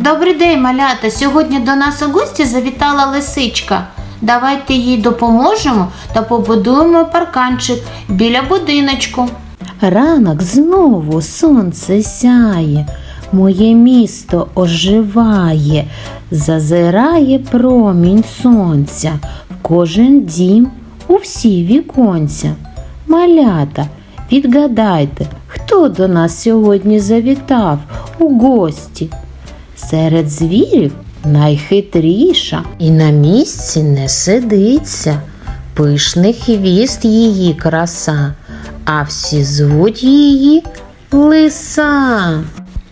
Добрий день, малята. Сьогодні до нас у гості завітала лисичка. Давайте їй допоможемо та побудуємо парканчик біля будиночку. Ранок знову сонце сяє, моє місто оживає, зазирає промінь сонця в кожен дім у всі віконця. Малята, відгадайте, хто до нас сьогодні завітав у гості? Серед звірів найхитріша і на місці не сидиться. Пишний хвіст її краса, а всі звуть її лиса.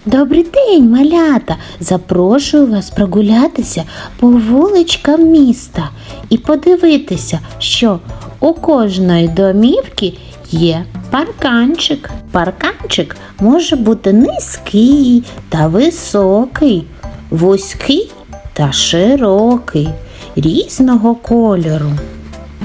Добрий день, малята! Запрошую вас прогулятися по вуличкам міста і подивитися, що у кожної домівки є парканчик. Парканчик може бути низький та високий, вузький та широкий, різного кольору.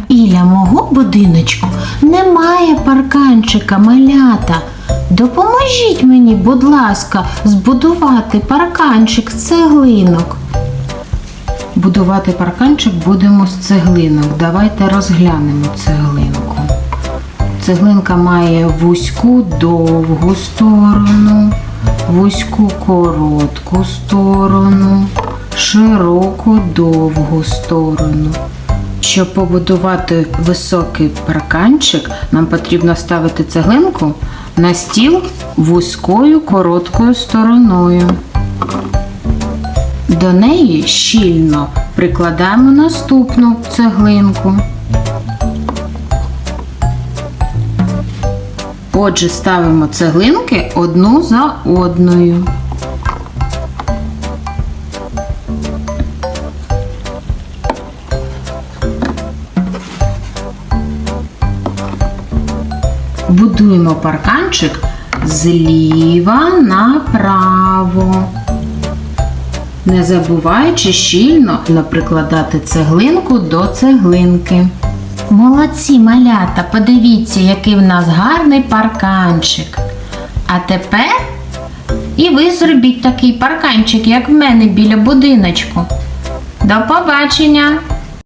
Біля мого будиночку немає парканчика малята. Допоможіть мені, будь ласка, збудувати парканчик з цеглинок. Будувати парканчик будемо з цеглинок. Давайте розглянемо цеглинку. Цеглинка має вузьку довгу сторону, вузьку коротку сторону, широку довгу сторону. Щоб побудувати високий парканчик, нам потрібно ставити цеглинку на стіл вузькою короткою стороною. До неї щільно прикладаємо наступну цеглинку. Отже, ставимо цеглинки одну за одною. Будуємо парканчик зліва направо. Не забуваючи щільно прикладати цеглинку до цеглинки. Молодці малята, подивіться, який в нас гарний парканчик. А тепер і ви зробіть такий парканчик, як в мене біля будиночку. До побачення!